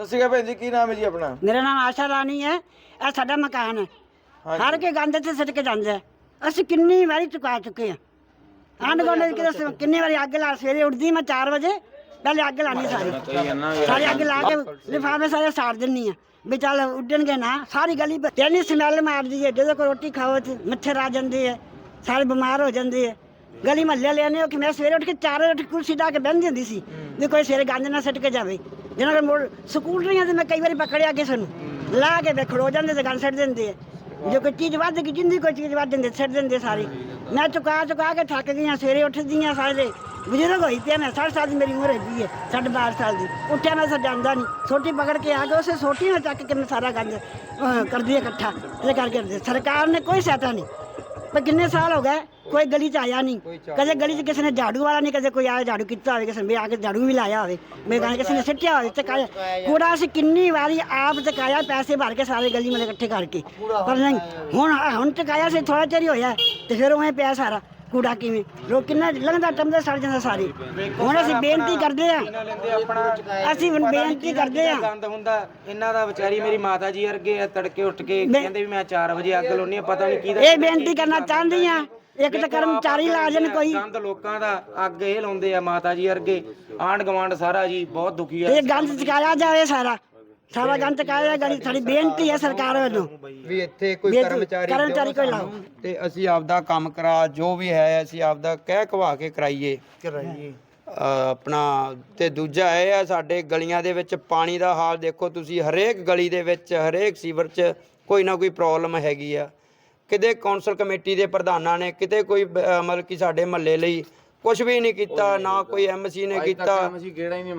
ਸਤਿ ਸ਼੍ਰੀ ਅਕਾਲ ਭੈਣ ਜੀ ਕੀ ਨਾਮ ਹੈ ਜੀ ਆਪਣਾ? ਮੇਰਾ ਨਾਮ ਆਸ਼ਾ ਰਾਣੀ ਹੈ। ਇਹ ਸਾਡਾ ਮਕਾਨ ਹੈ। ਹਰ ਕੇ ਗੰਦ ਤੇ ਸਿੱਟ ਕੇ ਜਾਂਦਾ ਹੈ। ਅਸੀਂ ਕਿੰਨੀ ਵਾਰੀ ਚੁਕਾ ਚੁੱਕੇ ਹਾਂ। ਆਂਢ ਗੁਆਂਢ ਦੇ ਕਿਤੇ ਕਿੰਨੀ ਵਾਰੀ ਅੱਗ ਲਾ ਸਵੇਰੇ ਉੱਠਦੀ ਮੈਂ 4 ਵਜੇ ਪਹਿਲੇ ਅੱਗ ਲਾਣੀ ਸਾਰੀ। ਸਾਰੀ ਅੱਗ ਲਾ ਕੇ ਲਿਫਾਫੇ ਸਾਰੇ ਸਾੜ ਦਿੰਨੀ ਆ ਵੀ ਚੱਲ ਉੱਡਣਗੇ ਨਾ ਸਾਰੀ ਗਲੀ ਬ- ਤੇ ਇੰਨੀ ਸਮੈਲ ਮਾਰਦੀ ਹੈ ਜਦੋਂ ਕੋਈ ਰੋਟੀ ਖਾਓ ਤੇ ਮੱਛਰ ਆ ਜਾਂਦੇ ਹੈ ਸਾਰੇ ਬਿਮਾਰ ਹੋ ਜਾਂਦੇ ਹੈ। ਗਲੀ ਮਹੱਲੇ ਵਾਲਿਆਂ ਨੇ ਉਹ ਕਿ ਮੈਂ ਸਵੇਰੇ ਉੱਠ ਕੇ 4 ਵਜੇ ਉੱਠ ਕੇ ਕੁਰਸੀ ਢਾ ਕੇ ਬਹਿੰਦੀ ਹੁੰਦੀ ਸੀ ਵੀ ਕੋਈ ਸਵੇਰੇ ਗੰਦ ਨਾ ਸੱਟ ਕੇ ਜਾਵੇ। ਜਿਹਨਾਂ ਦੇ ਮੋੜ ਸਕੂਟਰੀਆਂ ਤੇ ਮੈਂ ਕਈ ਵਾਰੀ ਪਕੜਿਆ ਕਿਸੇ ਨੂੰ ਲਾ ਕੇ ਵੇ ਖੜੋ ਜਾਂਦੇ ਤੇ ਗੰਦ ਸੱਟ ਦਿੰਦੇ ਆ। ਜੋ ਕੋਈ ਚੀਜ਼ ਵੱਧ ਗਈ ਜਿੰਦੀ ਕੋਈ ਚੀਜ਼ ਵੱਧ ਦਿੰਦੇ ਸੱਟ ਦਿੰਦੇ ਸਾਰੀ। ਮੈਂ ਚੁਕਾ ਚੁਕਾ ਕੇ ਥੱਕ ਗਈਆਂ ਸਵੇਰੇ ਉੱਠਦੀਆਂ ਸਾਰੇ। ਬਜ਼ੁਰਗ ਹੋਈ ਪਿਆ ਮੈਂ 60 ਸਾਲ ਦੀ ਮੇਰੀ ਉਮਰ ਹੈਗੀ ਹੈ ਸਾਢੇ ਬਾਰਾਂ ਸਾਲ ਦੀ। ਉੱਠਿਆ ਮੈਂ ਸਰ ਜਾਂਦਾ ਨਹੀਂ। ਸੋਟੀ ਪਕੜ ਕੇ ਆ ਕੇ ਉਸੇ ਸੋਟੀ ਨਾਲ ਚੱਕ ਕੇ ਮੈਂ ਸਾਰਾ ਅਹ, ਕਰਦੀ ਇਕੱਠਾ। ਇਹ ਕਰਕੇ। ਸਰਕਾਰ ਨੇ ਕੋਈ ਸਹਾਇਤਾ ਨਹੀਂ। ਪਰ ਕਿੰਨੇ ਸਾਲ ਹੋ ਗਏ ਕੋਈ ਗਲੀ ਚ ਆਇਆ ਨਹੀਂ। ਕਦੇ ਗਲੀ ਚ ਕਿਸੇ ਨੇ ਝਾੜੂ ਵਾਲਾ ਨਹੀਂ ਕਦੇ ਕੋਈ ਆਇਆ ਝਾੜੂ ਕੀਤਾ ਹੋਵੇ ਕਿਸੇ ਨੇ ਆ ਕੇ ਝਾੜੂ ਵੀ ਲਾਇਆ ਹੋਵੇ। ਮੇਰੇ ਕਹਿੰਦੇ ਕਿਸੇ ਨੇ ਸਿੱਟਿਆ ਹੋਵੇ ਚਕਾਇਆ ਕੂੜਾ ਅਸੀਂ ਕਿੰਨੀ ਵਾਰੀ ਆਪ ਚਕਾਇਆ ਪੈਸੇ ਭਰ ਕੇ ਸਾਰੇ ਗਲੀ ਮਲੇ ਇਕੱਠੇ ਕਰਕੇ। ਪਰ ਨਹੀਂ ਹੁਣ ਹੁਣ ਚਕਾਇਆ ਸੀ ਥੋੜਾ ਚਿਰ ਹੀ ਹੋਇਆ ਤੇ ਫਿਰ ਉਵੇਂ ਪਿਆ ਸਾਰਾ ਕੂੜਾ ਕਿਵੇਂ। ਲੋਕ ਕਿੰਨਾ ਲੰਘਦਾ ਟੰਮਦਾ ਸੜ ਜਾਂਦਾ ਸਾਰੇ। ਹੁਣ ਅਸੀਂ ਬੇਨਤੀ ਕਰਦੇ ਆ ਅਸੀਂ ਹੁਣ ਬੇਨਤੀ ਕਰਦੇ ਆ ਗੰਦ ਹੁੰਦਾ ਇਹਨਾਂ ਦਾ ਵਿਚਾਰੀ ਮੇਰੀ ਮਾਤਾ ਜੀ ਵਰਗੇ ਆ ਤੜਕੇ ਉੱਠ ਕੇ ਕਹਿੰਦੇ ਵੀ ਮੈਂ 4 ਵਜੇ ਅੱਗ ਲਾਉਣੀ ਆ ਪਤਾ ਨਹੀਂ ਕਿਹਦਾ ਇਹ ਬੇਨਤੀ ਕਰਨਾ ਚਾਹੁੰਦੀ ਆ ਇੱਕ ਤਾਂ ਕਰਮਚਾਰੀ ਲਾ ਜਾਣ ਕੋਈ। ਗੰਦ ਲੋਕਾਂ ਦਾ ਅੱਗ ਇਹ ਲਾਉਂਦੇ ਆ ਮਾਤਾ ਜੀ ਵਰਗੇ। ਆਂਢ ਗਵਾਂਢ ਸਾਰਾ ਜੀ ਬਹੁਤ ਦੁਖੀ ਆ। ਇਹ ਗੰਦ ਚਕਾਇਆ ਜਾਵੇ ਸਾਰਾ। ਸਾਰਾ ਗੰਦ ਚਕਾਇਆ ਗਲੀ ਸਾਡੀ ਬੇਨਤੀ ਹੈ ਸਰਕਾਰ ਵੱਲੋਂ। ਵੀ ਇੱਥੇ ਕੋਈ ਕਰਮਚਾਰੀ ਕਰਮਚਾਰੀ ਕੋਈ ਲਾਓ। ਤੇ ਅਸੀਂ ਆਪਦਾ ਕੰਮ ਕਰਾ ਜੋ ਵੀ ਹੈ ਅਸੀਂ ਆਪਦਾ ਕਹਿ ਕਵਾ ਕੇ ਕਰਾਈਏ। ਆਪਣਾ ਤੇ ਦੂਜਾ ਇਹ ਆ ਸਾਡੇ ਗਲੀਆਂ ਦੇ ਵਿੱਚ ਪਾਣੀ ਦਾ ਹਾਲ ਦੇਖੋ ਤੁਸੀਂ ਹਰੇਕ ਗਲੀ ਦੇ ਵਿੱਚ ਹਰੇਕ ਸੀਵਰ 'ਚ ਕੋਈ ਨਾ ਕੋਈ ਪ੍ਰੋਬਲਮ ਹੈਗੀ ਆ। ਕਿਤੇ ਕੌਂਸਲ ਕਮੇਟੀ ਦੇ ਪ੍ਰਧਾਨਾਂ ਨੇ ਕਿਤੇ ਕੋਈ ਅਹ ਮਤਲਬ ਕਿ ਸਾਡੇ ਮਹੱਲੇ ਲਈ ਕੁਝ ਵੀ ਨਹੀਂ ਕੀਤਾ ਨਾ ਕੋਈ ਐਮਸੀ ਨੇ ਕੀਤਾ।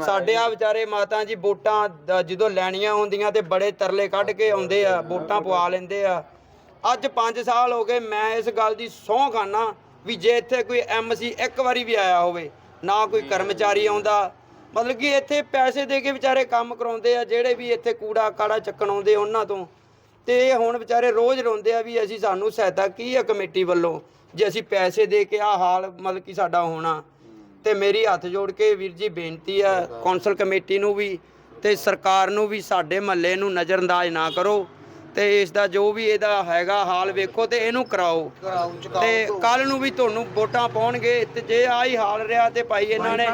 ਸਾਡੇ ਆ ਵਿਚਾਰੇ ਮਾਤਾ ਜੀ ਵੋਟਾਂ ਦ- ਜਦੋਂ ਲੈਣੀਆਂ ਹੁੰਦੀਆਂ ਤੇ ਬੜੇ ਤਰਲੇ ਕੱਢ ਕੇ ਆਉਂਦੇ ਆ ਵੋਟਾਂ ਪਵਾ ਲੈਂਦੇ ਆ। ਅੱਜ 5 ਸਾਲ ਹੋ ਗਏ ਮੈਂ ਇਸ ਗੱਲ ਦੀ ਸਹੁੰ ਖਾਨਾ ਵੀ ਜੇ ਇੱਥੇ ਕੋਈ ਐਮਸੀ ਇੱਕ ਵਾਰੀ ਵੀ ਆਇਆ ਹੋਵੇ ਨਾ ਕੋਈ ਕਰਮਚਾਰੀ ਆਉਂਦਾ ਮਤਲਬ ਕਿ ਇੱਥੇ ਪੈਸੇ ਦੇ ਕੇ ਵਿਚਾਰੇ ਕੰਮ ਕਰਾਉਂਦੇ ਆ ਜਿਹੜੇ ਵੀ ਇੱਥੇ ਕੂੜਾ ਕਾੜਾ ਚੱਕਣ ਆਉਂਦੇ ਉਹਨਾਂ ਤੋਂ ਤੇ ਇਹ ਹੁਣ ਵਿਚਾਰੇ ਰੋਜ਼ ਰੋਂਦੇ ਆ ਵੀ ਅਸੀਂ ਸਾਨੂੰ ਸਹਾਇਤਾ ਕੀ ਆ ਕਮੇਟੀ ਵੱਲੋਂ? ਜੇ ਅਸੀਂ ਪੈਸੇ ਦੇ ਕੇ ਆ ਹਾਲ ਮਤਲਬ ਕਿ ਸਾਡਾ ਹੋਣਾ ਤੇ ਮੇਰੀ ਹੱਥ ਜੋੜ ਕੇ ਵੀਰ ਜੀ ਬੇਨਤੀ ਆ ਕੌਂਸਲ ਕਮੇਟੀ ਨੂੰ ਵੀ ਤੇ ਸਰਕਾਰ ਨੂੰ ਵੀ ਸਾਡੇ ਮਹੱਲੇ ਨੂੰ ਨਜ਼ਰਅੰਦਾਜ਼ ਨਾ ਕਰੋ ਤੇ ਇਸ ਦਾ ਜੋ ਵੀ ਇਹਦਾ ਹੈਗਾ ਹਾਲ ਵੇਖੋ ਤੇ ਇਹਨੂੰ ਕਰਾਓ। ਤੇ ਕੱਲ ਨੂੰ ਵੀ ਤੁਹਾਨੂੰ ਵੋਟਾਂ ਪਾਉਣਗੇ ਤੇ ਜੇ ਆਹੀ ਹਾਲ ਰਿਹਾ ਤੇ ਭਾਈ ਇਹਨਾਂ ਨੇ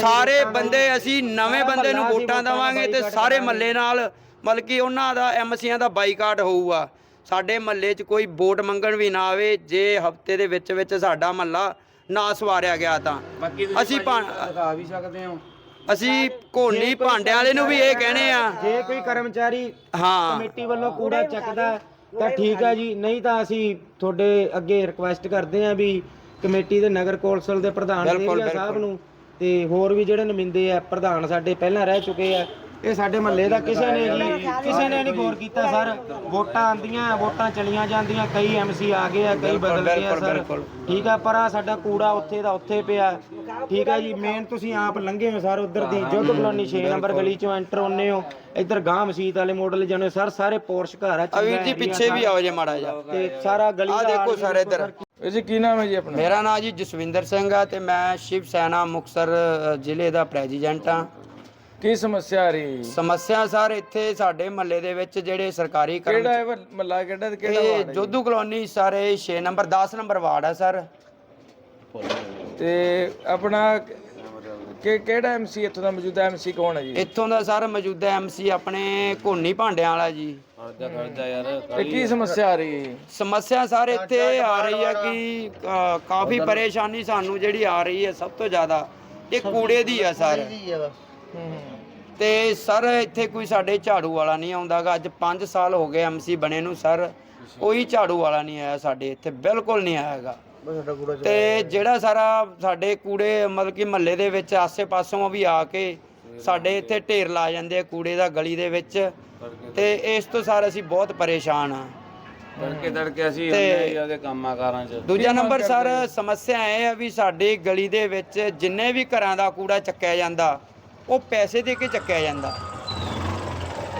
ਸਾਰੇ ਬੰਦੇ ਅਸੀਂ ਨਵੇਂ ਬੰਦੇ ਨੂੰ ਵੋਟਾਂ ਦੇਵਾਂਗੇ ਤੇ ਸਾਰੇ ਮਹੱਲੇ ਨਾਲ ਮਤਲਬ ਕਿ ਉਹਨਾਂ ਦਾ ਐਮਸੀਆਂ ਦਾ ਬਾਈਕਾਟ ਹੋਊਗਾ। ਸਾਡੇ ਮਹੱਲੇ 'ਚ ਕੋਈ ਵੋਟ ਮੰਗਣ ਵੀ ਨਾ ਆਵੇ ਜੇ ਹਫ਼ਤੇ ਦੇ ਵਿੱਚ ਵਿੱਚ ਸਾਡਾ ਮਹੱਲਾ ਨਾ ਸਵਾਰਿਆ ਗਿਆ ਤਾਂ। ਅਸੀਂ ਭਾ- ਦਿਖਾ ਵੀ ਸਕਦੇ ਹਾਂ। ਅਸੀਂ ਕੋਨੀ ਭਾਂਡਿਆਂ ਵਾਲੇ ਨੂੰ ਵੀ ਇਹ ਕਹਨੇ ਆ। ਜੇ ਕੋਈ ਕਰਮਚਾਰੀ ਹਾਂ। ਕਮੇਟੀ ਵੱਲੋਂ ਕੂੜਾ ਚੱਕਦਾ ਤਾਂ ਠੀਕ ਆ ਜੀ। ਨਹੀਂ ਤਾਂ ਅਸੀਂ ਤੁਹਾਡੇ ਅੱਗੇ ਰਿਕੁਐਸਟ ਕਰਦੇ ਆ ਵੀ ਕਮੇਟੀ ਦੇ ਨਗਰ ਕੌਂਸਲ ਦੇ ਪ੍ਰਧਾਨ ਬਿਲਕੁਲ, ਸਾਹਿਬ ਨੂੰ ਤੇ ਹੋਰ ਵੀ ਜਿਹੜੇ ਨੁਮਾਇੰਦੇ ਆ ਪ੍ਰਧਾਨ ਸਾਡੇ ਪਹਿਲਾਂ ਰਹਿ ਚੁੱਕੇ ਆ ਇਹ ਸਾਡੇ ਮਹੱਲੇ ਦਾ ਕਿਸੇ ਨੇ ਜੀ ਕਿਸੇ ਨੇ ਨਹੀਂ ਗੌਰ ਕੀਤਾ ਸਰ। ਵੋਟਾਂ ਆਂਦੀਆਂ ਵੋਟਾਂ ਚਲੀਆਂ ਜਾਂਦੀਆਂ ਕਈ ਐਮਸੀ ਆ ਗਏ ਆ ਕਈ ਬਦਲ ਗਏ ਆ ਸਰ। ਠੀਕ ਆ ਪਰ ਆ ਸਾਡਾ ਕੂੜਾ ਉੱਥੇ ਦਾ ਉੱਥੇ ਪਿਆ। ਠੀਕ ਆ ਜੀ ਮੇਨ ਤੁਸੀਂ ਆਪ ਲੰਘੇ ਹੋ ਸਰ ਉਧਰ ਦੀ। ਜੁੱਧ ਕਲੋਨੀ 6 ਨੰਬਰ ਗਲੀ ਚੋਂ ਐਂਟਰ ਹੁੰਨੇ ਹੋ। ਇੱਧਰ ਗਾਂ ਮਸੀਤ ਵਾਲੇ ਮਾਡਲ ਜਾਣੇ ਸਰ ਸਾਰੇ ਪੋਰਸ਼ ਘਰ ਆ ਆ ਵੀਰ ਜੀ ਪਿੱਛੇ ਵੀ ਆਓ ਜੇ ਮਾੜਾ ਜਿਹਾ। ਤੇ ਸਾਰਾ ਗਲੀ ਆ ਦੇਖੋ ਸਰ ਇੱਧਰ। ਇਹ ਜੀ ਕੀ ਨਾਮ ਹੈ ਜੀ ਆਪਣਾ? ਮੇਰਾ ਨਾਮ ਜੀ ਜਸਵਿੰਦਰ ਸਿੰਘ ਆ ਤੇ ਮੈਂ ਸ਼ਿਵ ਸੈਨਾ ਮੁਕਸਰ ਜ਼ਿਲ੍ਹੇ ਦਾ ਪ੍ਰੈਜ਼ੀਡੈਂਟ ਆ। ਕੀ ਸਮੱਸਿਆ ਆ ਰਹੀ? ਸਮੱਸਿਆ ਸਰ ਇੱਥੇ ਸਾਡੇ ਮਹੱਲੇ ਦੇ ਵਿੱਚ ਜਿਹੜੇ ਸਰਕਾਰੀ ਕਰਮ ਕਿਹੜਾ ਹੈ ਮੱਲਾ ਕਿਹੜਾ ਤੇ ਕਿਹੜਾ ਇਹ ਵਾਰਡ ਹੈ ਜੋਧੂ ਕਲੋਨੀ ਸਾਰੇ 6 ਨੰਬਰ 10 ਨੰਬਰ ਵਾਰਡ ਆ ਸਰ। ਤੇ ਆਪਣਾ ਕਿ ਕਿਹੜਾ ਐਮਸੀ ਇੱਥੋਂ ਦਾ ਮੌਜੂਦਾ ਐਮਸੀ ਕੌਣ ਹੈ ਜੀ? ਇੱਥੋਂ ਦਾ ਸਰ ਮੌਜੂਦਾ ਐਮਸੀ ਆਪਣੇ ਘੋਨੀ ਭਾਂਡਿਆਂ ਵਾਲਾ ਜੀ। ਤੇ ਕੀ ਸਮੱਸਿਆ ਆ ਰਹੀ? ਹੈ ਸਮੱਸਿਆ ਸਰ ਇੱਥੇ ਆ ਰਹੀ ਆ ਕਿ ਅ, ਕਾਫੀ ਪਰੇਸ਼ਾਨੀ ਸਾਨੂੰ ਜਿਹੜੀ ਆ ਰਹੀ ਹੈ ਸਭ ਤੋਂ ਜ਼ਿਆਦਾ ਇਹ ਕੂੜੇ ਦੀ ਆ ਸਰ। ਤੇ ਸਰ ਇੱਥੇ ਕੋਈ ਸਾਡੇ ਝਾੜੂ ਵਾਲਾ ਨਹੀਂ ਆਉਂਦਾਗਾ। ਅੱਜ 5 ਸਾਲ ਹੋ ਗਏ ਐਮਸੀ ਬਣੇ ਨੂੰ ਸਰ। ਕੋਈ ਝਾੜੂ ਵਾਲਾ ਨਹੀਂ ਆਇਆ ਸਾਡੇ ਇੱਥੇ ਬਿਲਕੁਲ ਨਹੀਂ ਆਇਆਗਾ। ਤੇ ਜਿਹੜਾ ਸਾਰਾ ਸਾਡੇ ਕੂੜੇ ਮਤਲਬ ਕਿ ਮਹੱਲੇ ਦੇ ਵਿੱਚ ਆਸੇ-ਪਾਸੋਂ ਵੀ ਆ ਕੇ ਸਾਡੇ ਇੱਥੇ ਢੇਰ ਲਾ ਜਾਂਦੇ ਆ ਕੂੜੇ ਦਾ ਗਲੀ ਦੇ ਵਿੱਚ। ਤੇ ਇਸ ਤੋਂ ਸਰ ਅਸੀਂ ਬਹੁਤ ਪਰੇਸ਼ਾਨ ਆ। ਤੜਕੇ ਤੜਕੇ ਅਸੀਂ ਹੁੰਦੇ ਆ ਉਹਦੇ ਕੰਮਾਂ ਕਾਰਾਂ 'ਚ। ਦੂਜਾ ਨੰਬਰ ਸਰ ਸਮੱਸਿਆ ਇਹ ਹੈ ਵੀ ਸਾਡੀ ਗਲੀ ਦੇ ਵਿੱਚ ਜਿੰਨੇ ਵੀ ਘਰਾਂ ਦਾ ਕੂੜਾ ਚੱਕਿਆ ਜਾਂਦਾ ਉਹ ਪੈਸੇ ਦੇ ਕੇ ਚੱਕਿਆ ਜਾਂਦਾ।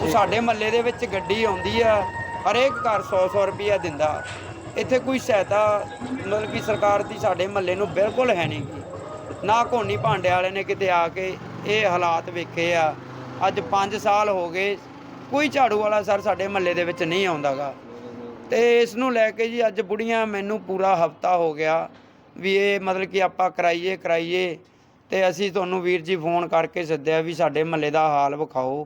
ਉਹ ਸਾਡੇ ਮਹੱਲੇ ਦੇ ਵਿੱਚ ਗੱਡੀ ਆਉਂਦੀ ਆ ਹਰੇਕ ਘਰ 100-100 ਰੁਪਈਆ ਦਿੰਦਾ। ਇੱਥੇ ਕੋਈ ਸਹਾਇਤਾ ਮਤਲਬ ਕਿ ਸਰਕਾਰ ਦੀ ਸਾਡੇ ਮਹੱਲੇ ਨੂੰ ਬਿਲਕੁਲ ਹੈ ਨਹੀਂ ਗੀ। ਨਾ ਕੋਨੀ ਭਾਂਡੇ ਵਾਲੇ ਨੇ ਕਿਤੇ ਆ ਕੇ ਇਹ ਹਾਲਾਤ ਵੇਖੇ ਆ। ਅੱਜ 5 ਸਾਲ ਹੋ ਗਏ ਕੋਈ ਝਾੜੂ ਵਾਲਾ ਸਰ ਸਾਡੇ ਮਹੱਲੇ ਦੇ ਵਿੱਚ ਨਹੀਂ ਆਉਂਦਾਗਾ ਤੇ ਇਸ ਨੂੰ ਲੈ ਕੇ ਜੀ ਅੱਜ ਬੁੜੀਆਂ ਮੈਨੂੰ ਪੂਰਾ ਹਫਤਾ ਹੋ ਗਿਆ ਵੀ ਇਹ ਮਤਲਬ ਕਿ ਆਪਾਂ ਕਰਾਈਏ ਕਰਾਈਏ। ਤੇ ਅਸੀਂ ਤੁਹਾਨੂੰ ਵੀਰ ਜੀ ਫੋਨ ਕਰਕੇ ਸੱਦਿਆ ਵੀ ਸਾਡੇ ਮਹੱਲੇ ਦਾ ਹਾਲ ਵਿਖਾਓ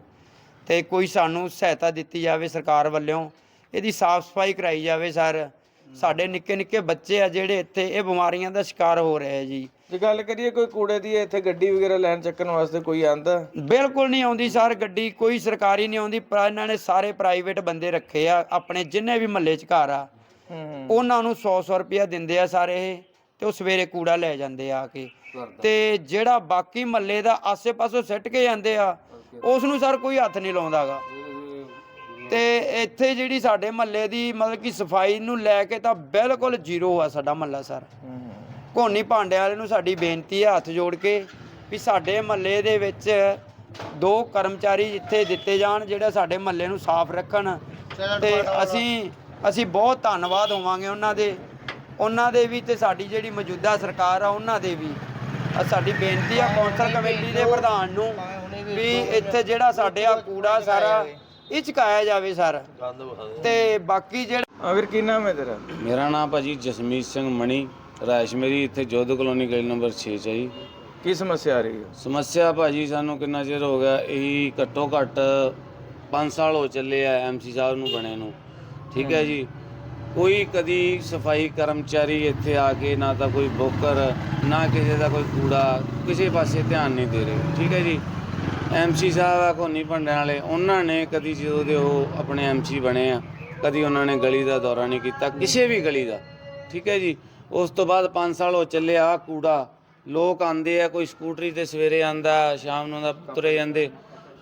ਤੇ ਕੋਈ ਸਾਨੂੰ ਸਹਾਇਤਾ ਦਿੱਤੀ ਜਾਵੇ ਸਰਕਾਰ ਵੱਲੋਂ ਇਹਦੀ ਸਾਫ਼ ਸਫ਼ਾਈ ਕਰਾਈ ਜਾਵੇ ਸਰ। ਸਾਡੇ ਨਿੱਕੇ ਨਿੱਕੇ ਬੱਚੇ ਆ ਜਿਹੜੇ ਇੱਥੇ ਇਹ ਬਿਮਾਰੀਆਂ ਦਾ ਸ਼ਿਕਾਰ ਹੋ ਰਹੇ ਆ ਜੀ। ਜੇ ਗੱਲ ਕਰੀਏ ਕੋਈ ਕੂੜੇ ਦੀ ਇੱਥੇ ਗੱਡੀ ਵਗੈਰਾ ਲੈਣ ਚੱਕਣ ਵਾਸਤੇ ਕੋਈ ਆਂਦਾ? ਬਿਲਕੁਲ ਨਹੀਂ ਆਉਂਦੀ ਸਰ ਗੱਡੀ ਕੋਈ ਸਰਕਾਰੀ ਨਹੀਂ ਆਉਂਦੀ ਪਰ ਇਹਨਾਂ ਨੇ ਸਾਰੇ ਪ੍ਰਾਈਵੇਟ ਬੰਦੇ ਰੱਖੇ ਆ ਆਪਣੇ ਜਿੰਨੇ ਵੀ ਮਹੱਲੇ 'ਚ ਘਰ ਆ। ਉਹਨਾਂ ਨੂੰ 100-100 ਰੁਪਇਆ ਦਿੰਦੇ ਆ ਸਾਰੇ ਇਹ ਤੇ ਉਹ ਸਵੇਰੇ ਕੂੜਾ ਲੈ ਜਾਂਦੇ ਆ ਆ ਕੇ। ਤੇ ਜਿਹੜਾ ਬਾਕੀ ਮਹੱਲੇ ਦਾ ਆਸੇ-ਪਾਸੋਂ ਸਿੱਟ ਕੇ ਜਾਂਦੇ ਆ ਉਸ ਨੂੰ ਸਰ ਕੋਈ ਹੱਥ ਨਹੀਂ ਲਾਉਂਦਾਗਾ। ਤੇ ਇੱਥੇ ਜਿਹੜੀ ਸਾਡੇ ਮਹੱਲੇ ਦੀ ਮਤਲਬ ਕਿ ਸਫ਼ਾਈ ਨੂੰ ਲੈ ਕੇ ਤਾਂ ਬਿਲਕੁਲ ਜ਼ੀਰੋ ਆ ਸਾਡਾ ਮਹੱਲਾ ਸਰ। ਹੂੰ। ਹੂੰ ਘੋਨੀ ਭਾਂਡੇ ਵਾਲੇ ਨੂੰ ਸਾਡੀ ਬੇਨਤੀ ਹੈ ਹੱਥ ਜੋੜ ਕੇ ਵੀ ਸਾਡੇ ਮਹੱਲੇ ਦੇ ਵਿੱਚ ਦੋ ਕਰਮਚਾਰੀ ਜਿੱਥੇ ਦਿੱਤੇ ਜਾਣ ਜਿਹੜਾ ਸਾਡੇ ਮਹੱਲੇ ਨੂੰ ਸਾਫ਼ ਰੱਖਣ। ਤੇ ਅਸੀਂ ਅਸੀਂ ਬਹੁਤ ਧੰਨਵਾਦ ਹੋਵਾਂਗੇ ਉਹਨਾਂ ਦੇ। ਉਹਨਾਂ ਦੇ ਵੀ ਤੇ ਸਾਡੀ ਜਿਹੜੀ ਮੌਜੂਦਾ ਸਰਕਾਰ ਆ ਉਹਨਾਂ ਦੇ ਵੀ। ਸਾਡੀ ਬੇਨਤੀ ਆ ਕੌਂਸਲ ਕਮੇਟੀ ਦੇ ਪ੍ਰਧਾਨ ਨੂੰ ਵੀ ਇੱਥੇ ਜਿਹੜਾ ਸਾਡੇ ਆ ਕੂੜਾ ਸਾਰਾ ਇਹ ਚੁਕਾਇਆ ਜਾਵੇ ਸਰ। ਤੇ ਬਾਕੀ ਜਿਹੜਾ ਵੀਰ ਕੀ ਨਾਮ ਹੈ ਤੇਰਾ? ਮੇਰਾ ਨਾਮ ਭਾਜੀ ਜਸਮੀਤ ਸਿੰਘ ਮਣੀ। ਰਾਇਸ਼ ਮੇਰੀ ਇੱਥੇ ਜੋਧ ਕਲੋਨੀ ਗਲੀ ਨੰਬਰ 6 ਚ ਹੈ ਜੀ। ਕੀ ਸਮੱਸਿਆ ਆ ਰਹੀ ਹੈ? ਸਮੱਸਿਆ ਭਾਜੀ ਸਾਨੂੰ ਕਿੰਨਾ ਚਿਰ ਹੋ ਗਿਆ ਇਹੀ ਘੱਟੋ ਘੱਟ 5 ਸਾਲ ਹੋ ਚੱਲੇ ਆ ਐਮਸੀ ਸਾਹਿਬ ਨੂੰ ਬਣੇ ਨੂੰ। ਠੀਕ ਹੈ ਜੀ। ਕੋਈ ਕਦੀ ਸਫ਼ਾਈ ਕਰਮਚਾਰੀ ਇੱਥੇ ਆ ਕੇ ਨਾ ਤਾਂ ਕੋਈ ਬੋਕਰ, ਨਾ ਕਿਸੇ ਦਾ ਕੋਈ ਕੂੜਾ, ਕਿਸੇ ਪਾਸੇ ਧਿਆਨ ਨਹੀਂ ਦੇ ਰਹੇ। ਠੀਕ ਹੈ ਜੀ? ਐਮਸੀ ਸਾਹਿਬ ਆ ਕੋਨੀ ਭੰਡਿਆਂ ਵਾਲੇ, ਉਹਨਾਂ ਨੇ ਕਦੀ ਜਦੋਂ ਦੇ ਉਹ ਆਪਣੇ ਐਮਸੀ ਬਣੇ ਆ, ਕਦੀ ਉਹਨਾਂ ਨੇ ਗਲੀ ਦਾ ਦੌਰਾ ਨਹੀਂ ਕੀਤਾ, ਕਿਸੇ ਵੀ ਗਲੀ ਦਾ। ਠੀਕ ਹੈ ਜੀ? ਉਸ ਤੋਂ ਬਾਅਦ 5 ਸਾਲ ਉਹ ਚੱਲਿਆ ਆ ਕੂੜਾ। ਲੋਕ ਆਂਦੇ ਆ, ਕੋਈ ਸਕੂਟਰੀ ਤੇ ਸਵੇਰੇ ਆਂਦਾ ਸ਼ਾਮ ਨੂੰ ਦਾ ਤੁਰੇ ਜਾਂਦੇ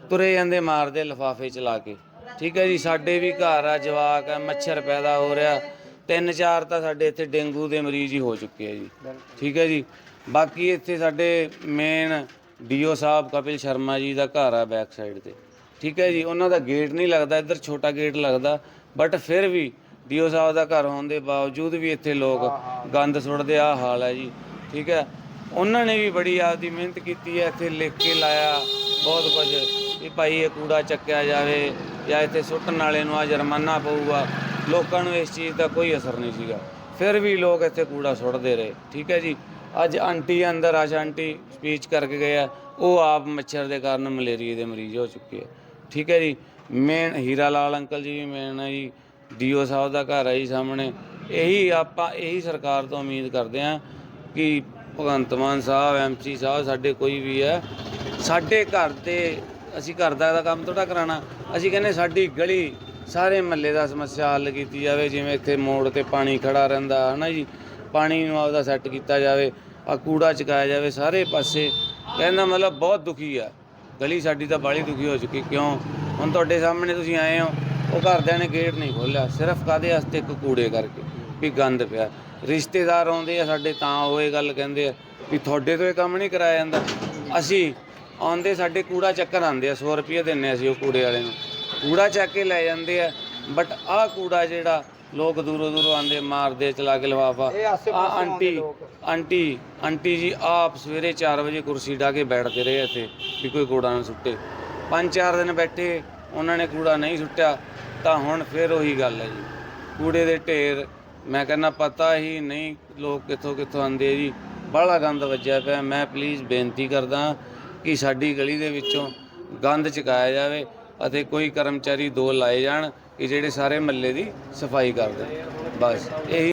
ਤੁਰੇ ਜਾਂਦੇ ਮਾਰਦੇ ਲਫਾਫੇ ਚਲਾ ਕੇ। ਠੀਕ ਹੈ ਜੀ ਸਾਡੇ ਵੀ ਘਰ ਆ ਜਵਾਕ ਆ ਮੱਛਰ ਪੈਦਾ ਹੋ ਰਿਹਾ। ਤਿੰਨ ਚਾਰ ਤਾਂ ਸਾਡੇ ਇੱਥੇ ਡੇਂਗੂ ਦੇ ਮਰੀਜ਼ ਹੀ ਹੋ ਚੁੱਕੇ ਆ ਜੀ। ਠੀਕ ਹੈ ਜੀ ਬਾਕੀ ਇੱਥੇ ਸਾਡੇ ਮੇਨ ਡੀਓ ਸਾਹਿਬ ਕਪਿਲ ਸ਼ਰਮਾ ਜੀ ਦਾ ਘਰ ਆ ਬੈਕ ਸਾਈਡ ਤੇ। ਠੀਕ ਹੈ ਜੀ ਉਹਨਾਂ ਦਾ ਗੇਟ ਨਹੀਂ ਲੱਗਦਾ ਇੱਧਰ ਛੋਟਾ ਗੇਟ ਲੱਗਦਾ ਬਟ ਫਿਰ ਵੀ ਡੀਓ ਸਾਹਿਬ ਦਾ ਘਰ ਹੋਣ ਦੇ ਬਾਵਜੂਦ ਵੀ ਇੱਥੇ ਲੋਕ ਗੰਦ ਸੁੱਟਦੇ ਆ ਹਾਲ ਹੈ ਜੀ। ਠੀਕ ਹੈ ਉਹਨਾਂ ਨੇ ਵੀ ਬੜੀ ਆਪਦੀ ਮਿਹਨਤ ਕੀਤੀ ਹੈ ਇੱਥੇ ਲਿਖ ਕੇ ਲਾਇਆ ਬਹੁਤ ਕੁਝ ਵੀ ਭਾਈ ਇਹ ਕੂੜਾ ਚੱਕਿਆ ਜਾਵੇ ਜਾਂ ਇੱਥੇ ਸੁੱਟਣ ਵਾਲੇ ਨੂੰ ਆ ਜੁਰਮਾਨਾ ਪਊਗਾ, ਲੋਕਾਂ ਨੂੰ ਇਸ ਚੀਜ਼ ਦਾ ਕੋਈ ਅਸਰ ਨਹੀਂ ਸੀਗਾ। ਫਿਰ ਵੀ ਲੋਕ ਇੱਥੇ ਕੂੜਾ ਸੁੱਟਦੇ ਰਹੇ, ਠੀਕ ਹੈ ਜੀ? ਅੱਜ ਆਂਟੀ ਅੰਦਰ ਆਸ਼ਾ ਆਂਟੀ ਸਪੀਚ ਕਰਕੇ ਗਏ ਆ, ਉਹ ਆਪ ਮੱਛਰ ਦੇ ਕਾਰਨ ਮਲੇਰੀਏ ਦੇ ਮਰੀਜ਼ ਹੋ ਚੁੱਕੇ ਆ, ਠੀਕ ਹੈ ਜੀ? ਮੇਨ ਹੀਰਾ ਲਾਲ ਅੰਕਲ ਜੀ ਵੀ ਮੇਨ ਹੈ ਜੀ, ਡੀਓ ਸਾਹਿਬ ਦਾ ਘਰ ਹੈ ਜੀ ਸਾਹਮਣੇ। ਇਹੀ ਆਪਾਂ, ਇਹੀ ਸਰਕਾਰ ਤੋਂ ਉਮੀਦ ਕਰਦੇ ਹਾਂ ਕਿ ਭਗਵੰਤ ਮਾਨ ਸਾਹਿਬ ਐਮਸੀ ਸਾਹਿਬ ਸਾਡੇ ਕੋਈ ਵੀ ਹੈ, ਸਾਡੇ ਘਰ ਤੇ ਅਸੀਂ ਘਰ ਦਾ ਕੰਮ ਥੋੜਾ ਕਰਾਣਾ ਅਸੀਂ ਕਹਿੰਦੇ ਸਾਡੀ ਗਲੀ ਸਾਰੇ ਮਹੱਲੇ ਦਾ ਸਮੱਸਿਆ ਹੱਲ ਕੀਤੀ ਜਾਵੇ, ਜਿਵੇਂ ਇੱਥੇ ਮੋੜ ਤੇ ਪਾਣੀ ਖੜਾ ਰਹਿੰਦਾ ਹੈ ਨਾ ਜੀ? ਪਾਣੀ ਨੂੰ ਆਪਦਾ ਸੈੱਟ ਕੀਤਾ ਜਾਵੇ ਆ ਕੂੜਾ ਚੁਕਾਇਆ ਜਾਵੇ ਸਾਰੇ ਪਾਸੇ। ਕਹਿੰਦਾ ਮਤਲਬ ਬਹੁਤ ਦੁਖੀ ਆ। ਗਲੀ ਸਾਡੀ ਤਾਂ ਬਾਲੀ ਦੁਖੀ ਹੋ ਚੁੱਕੀ, ਕਿਉਂ? ਹੁਣ ਤੁਹਾਡੇ ਸਾਹਮਣੇ ਤੁਸੀਂ ਆਏ ਹੋ, ਉਹ ਘਰਦਿਆਂ ਨੇ ਗੇਟ ਨਹੀਂ ਖੋਲਿਆ ਸਿਰਫ ਕਾਦੇ ਵਾਸਤੇ ਇੱਕ ਕੂੜੇ ਕਰਕੇ ਵੀ ਗੰਦ ਪਿਆ? ਰਿਸ਼ਤੇਦਾਰ ਆਉਂਦੇ ਆ ਸਾਡੇ ਤਾਂ ਉਹ ਇਹ ਗੱਲ ਕਹਿੰਦੇ ਆ ਵੀ ਤੁਹਾਡੇ ਤੋਂ ਇਹ ਕੰਮ ਨਹੀਂ ਕਰਾਇਆ ਜਾਂਦਾ। ਅਸੀਂ ਆਉਂਦੇ ਸਾਡੇ ਕੂੜਾ ਚੱਕਰ ਆਉਂਦੇ ਆ 100 ਰੁਪਏ ਦਿੰਨੇ ਆ ਅਸੀਂ ਉਹ ਕੂੜੇ ਵਾਲੇ ਨੂੰ। ਕੂੜਾ ਚੱਕ ਕੇ ਲੈ ਜਾਂਦੇ ਆ ਬਟ ਆਹ ਕੂੜਾ ਜਿਹੜਾ ਲੋਕ ਦੂਰੋਂ ਦੂਰੋਂ ਆਉਂਦੇ ਮਾਰਦੇ ਚਲਾ ਕੇ ਲਫਾਫਾ ਆ ਆਂਟੀ ਆਂਟੀ ਆਂਟੀ ਜੀ ਆਪ ਸਵੇਰੇ 4 ਵਜੇ ਕੁਰਸੀ ਢਾ ਕੇ ਬੈਠਦੇ ਰਹੇ ਇੱਥੇ ਵੀ ਕੋਈ ਕੂੜਾ ਨਾ ਸੁੱਟੇ। ਪੰਜ ਚਾਰ ਦਿਨ ਬੈਠੇ ਉਹਨਾਂ ਨੇ ਕੂੜਾ ਨਹੀਂ ਸੁੱਟਿਆ ਤਾਂ ਹੁਣ ਫਿਰ ਉਹੀ ਗੱਲ ਹੈ ਜੀ। ਕੂੜੇ ਦੇ ਢੇਰ ਮੈਂ ਕਹਿੰਦਾ ਪਤਾ ਹੀ ਨਹੀਂ ਲੋਕ ਕਿੱਥੋਂ ਕਿੱਥੋਂ ਆਉਂਦੇ ਆ ਜੀ। ਬੜਾ ਗੰਦ ਵੱਜਿਆ ਪਿਆ ਮੈਂ ਪਲੀਜ਼ ਬੇਨਤੀ ਕਰਦਾ ਕਿ ਸਾਡੀ ਗਲੀ ਦੇ ਵਿੱਚੋਂ ਗੰਦ ਚੁਕਾਇਆ ਜਾਵੇ ਅਤੇ ਕੋਈ ਕਰਮਚਾਰੀ ਦੋ ਲਾਏ ਜਾਣ ਕਿ ਜਿਹੜੇ ਸਾਰੇ ਮਹੱਲੇ ਦੀ ਸਫ਼ਾਈ ਕਰ ਦੇਣ ਬਸ, ਇਹੀ